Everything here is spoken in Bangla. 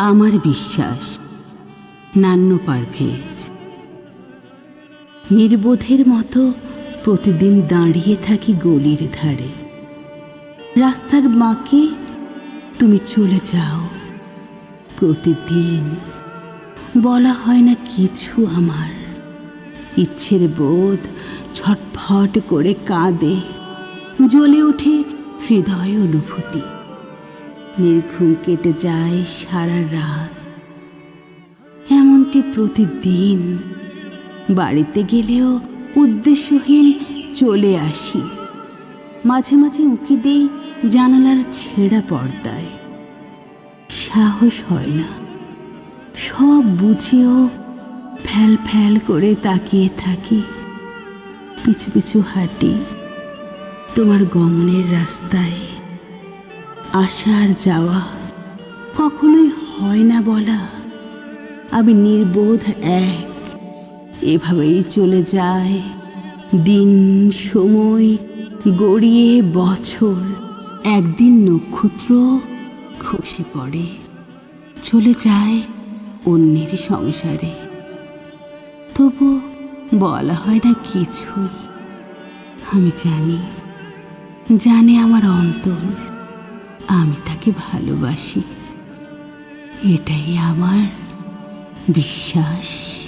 আমার বিশ্বাস, নান্য পারভেজ। নির্বোধের মতো প্রতিদিন দাঁড়িয়ে থাকি গলির ধারে। রাস্তার বাঁকে তুমি চলে যাও। প্রতিদিন বলা হয় না কিছু আমার। ইচ্ছের বোধ ছটফট করে কাঁদে, জ্বলে ওঠে হৃদয় অনুভূতি। নির্ঘুম কেটে যায় সারা রাত। এমনটি প্রতিদিন। বাড়িতে গেলেও উদ্দেশ্যহীন চলে আসি। মাঝে মাঝে উঁকি দেই জানালার ছেঁড়া পর্দায়। সাহস হয় না। সব বুঝেও ফ্যাল ফ্যাল করে তাকিয়ে থাকি। পিছু পিছু হাঁটি। তোমার গমনের রাস্তায়। আসা আর যাওয়া। কখনোই হয় না বলা। আমি নির্বোধ এক। এভাবেই চলে যায় দিন, সময়, গড়িয়ে বছর। একদিন নক্ষত্র খসে পড়ে, চলে যায় অন্যের সংসারে। তবু বলা হয় না কিছুই। আমি জানি, জানে আমার অন্তর। আমি তাকে ভালোবাসি। এটাই আমার বিশ্বাস।